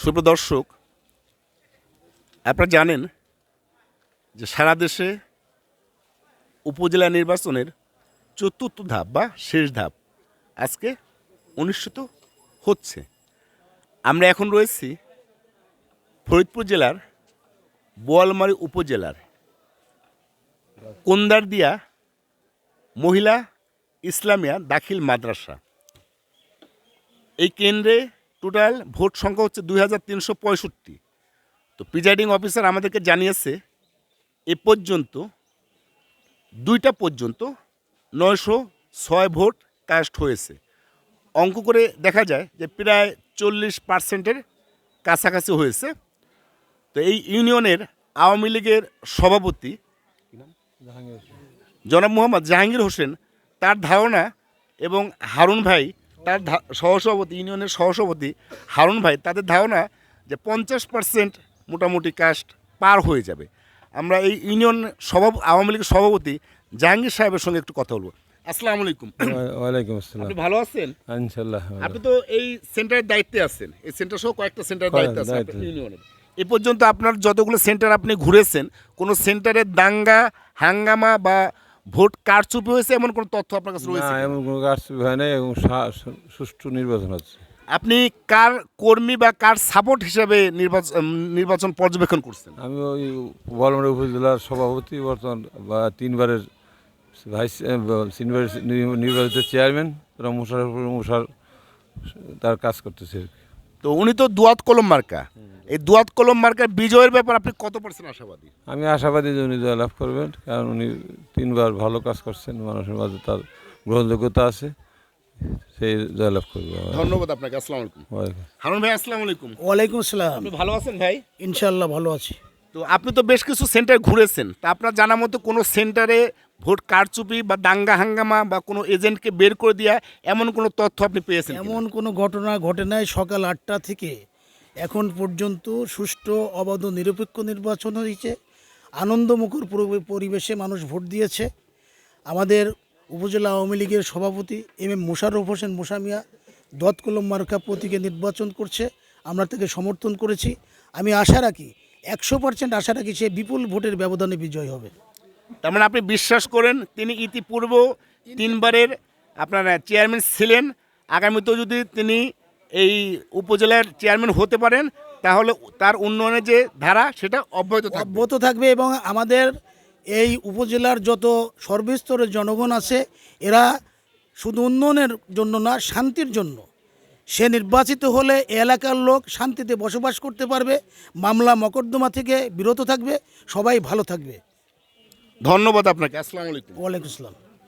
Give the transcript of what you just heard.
সুপ্রদর্শক, আপনারা জানেন যে সারা দেশে উপজেলা নির্বাচনের চতুর্থ ধাপ বা শেষ ধাপ আজকে অনুষ্ঠিত হচ্ছে। আমরা এখন রয়েছি ফরিদপুর জেলার বোয়ালমারী উপজেলার কোন্দারদিয়া মহিলা ইসলামিয়া দাখিল মাদ্রাসা। এই কেন্দ্রে টোটাল ভোট সংখ্যা হচ্ছে দুই হাজার তিনশো পঁয়ষট্টি। তো প্রিজাইডিং অফিসার আমাদেরকে জানিয়েছে, এ পর্যন্ত, দুইটা পর্যন্ত নয়শো ছয় ভোট কাস্ট হয়েছে। অঙ্ক করে দেখা যায় যে প্রায় চল্লিশ পার্সেন্টের কাছাকাছি হয়েছে। তো এই ইউনিয়নের আওয়ামী লীগের সভাপতি জনাব মোহাম্মদ জাহাঙ্গীর হোসেন, তার ধারণা এবং হারুন ভাই তার সহসভাপতি ইউনিয়নের সহসভাপতি হারুন ভাই তাদের ধারণা যে পঞ্চাশ পার্সেন্ট মোটামুটি কাস্ট পার হয়ে যাবে। আমরা এই ইউনিয়ন সভা আওয়ামী লীগের সভাপতি জাহাঙ্গীর সাহেবের সঙ্গে একটু কথা বলব। আসসালামু আলাইকুম। ওয়ালাইকুম আসসালাম। আপনি ভালো আছেন? ইনশাল্লাহ ভালো। আপনি তো এই সেন্টারের দায়িত্বে আছেন। এই সেন্টার সহ কয়েকটা সেন্টারের দায়িত্বে আছেন ইউনিয়নের। এ পর্যন্ত আপনার যতগুলো সেন্টার আপনি ঘুরেছেন কোনো সেন্টারে দাঙ্গা হাঙ্গামা বা ভোট কারচুপি হয়েছে? এমন কোনো তথ্য আপনার কাছে না রয়েছে এমন কোনো কারচুপি হয় নাই এবং সুষ্ঠু নির্বাচন হচ্ছে। আপনি কার কর্মী বা কার সাপোর্ট হিসাবে নির্বাচন নির্বাচন পর্যবেক্ষণ করছেন? আমি ওই বলমরা উপজেলার সভাপতি বর্তমান বা তিনবারের ভাইস নির্বাচিত চেয়ারম্যান তারা মুশারফ মুশার তার কাজ করতেছে তো উনি তো দুয়াত কলম মার্কা। এই দুয়াত কলম মার্কার বিজয়ের ব্যাপার আপনি কত পার্সেন্ট আশাবাদী? আমি আশাবাদী যে উনি জয়লাভ করবেন কারণ উনি তিনবার ভালো কাজ করছেন মানুষের মাঝে তার গ্রহণযোগ্যতা আছে সেই জয়লাভ করবে। ধন্যবাদ আপনাকে আসসালামু আলাইকুম। হারুন ভাই আসসালামু আলাইকুম। ওয়ালাইকুম আসসালাম। আপনি ভালো আছেন ভাই? ইনশাল্লাহ ভালো আছি। তো আপনি তো বেশ কিছু সেন্টার ঘুরেছেন তা আপনার জানা মতো কোনো সেন্টারে ভোট কারচুপি বা দাঙ্গা হাঙ্গামা বা কোনো এজেন্টকে বের করে দেওয়া এমন কোনো তথ্য আপনি পেয়েছেন এমন কোনো ঘটনা ঘটে নাই সকাল আটটা থেকে। এখন পর্যন্ত সুষ্ঠু, অবাধ, নিরপেক্ষ নির্বাচন হয়েছে। আনন্দমুখর পুরো- পরিবেশে মানুষ ভোট দিয়েছে। আমাদের উপজেলা আওয়ামী লীগের সভাপতি এম এম মোশাররফ হোসেন মোসামিয়া দতকলম মার্কা প্রতীকে নির্বাচন করছে। আমরা তাকে সমর্থন করেছি। আমি আশা রাখি, একশো পার্সেন্ট আশা রাখি সে বিপুল ভোটের ব্যবধানে বিজয় হবে। তার মানে আপনি বিশ্বাস করেন, তিনি ইতিপূর্ব তিনবারের আপনার চেয়ারম্যান ছিলেন। আগামীতেও যদি তিনি এই উপজেলার চেয়ারম্যান হতে পারেন, তাহলে তার উন্নয়নের যে ধারা, সেটা অব্যাহত অব্যাহত থাকবে এবং আমাদের এই উপজেলার যত সর্বস্তরের জনগণ আছে, এরা শুধু উন্নয়নের জন্য না, শান্তির জন্য। সে নির্বাচিত হলে এলাকার লোক শান্তিতে বসবাস করতে পারবে, মামলা, মকদ্দমা থেকে বিরত থাকবে, সবাই ভালো থাকবে। ধন্যবাদ আপনাকে আসসালামু আলাইকুম। ওয়ালাইকুম আসসালাম।